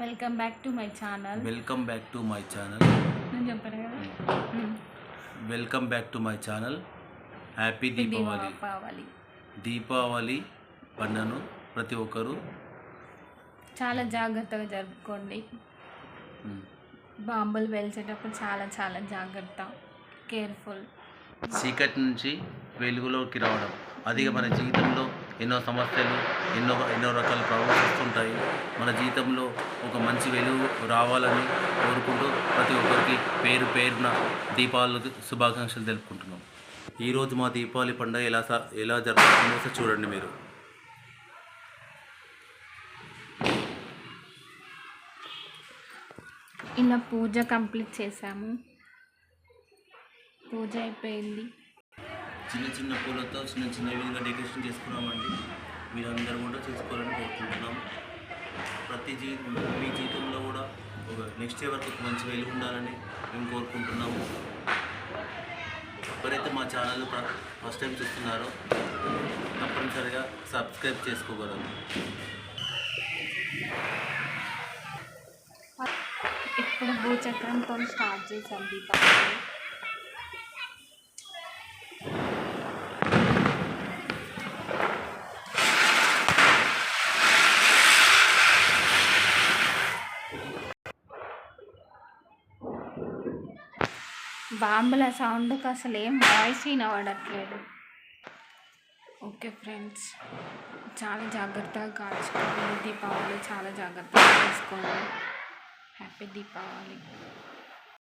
Welcome back to my channel welcome back to my channel నేను చెప్పాను కదా. Welcome back to my channel happy Deepavali Deepavali Deepavali పండుగను ప్రతి ఒక్కరూ చాలా జాగ్రత్తగా జరుపుకోండి. మ్, బాంబులు పేల్చేటప్పుడు చాలా చాలా జాగ్రత్త. కేర్ఫుల్ చీకటి నుంచి వెలుగులోకి రావడం అది మన జీవితంలో ఎన్నో సమస్యలు ఎన్నో ఎన్నో రకాల ప్రాబ్లమ్స్ వస్తుంటాయి మన జీవితంలో ఒక మంచి వెలుగు రావాలని కోరుకుంటూ ప్రతి ఒక్కరికి పేరు పేరున దీపావళి శుభాకాంక్షలు తెలుపుకుంటున్నాం. ఈరోజు మా దీపావళి పండుగ ఎలా ఎలా జరుగుతుందో చూడండి మీరు. ఇలా పూజ కంప్లీట్ చేసాము పూజ అయిపోయింది. చిన్న చిన్న పూలతో చిన్న చిన్న విధంగా డెకరేషన్ చేసుకున్నామండి. మీరందరూ కూడా చేసుకోవాలని కోరుకుంటున్నాం ప్రతి జీ మీ జీవితంలో కూడా ఒక నెక్స్ట్ ఇయర్ వరకు మంచి వెలుగు ఉండాలని మేము కోరుకుంటున్నాము. ఎవరైతే మా ఛానల్ ఫస్ట్ టైం చూస్తున్నారో తప్పనిసరిగా సబ్స్క్రైబ్ చేసుకోగలరు. ఇప్పుడు భూచక్రంతో స్టార్ట్ చేశాం దీపావళి బాంబుల సౌండ్కి అసలు ఏం వాయిస్ వినబడట్లేదు ఓకే ఫ్రెండ్స్ చాలా జాగ్రత్తగా కాల్చుకోండి. దీపావళి చాలా జాగ్రత్తగా చేసుకోండి హ్యాపీ దీపావళి.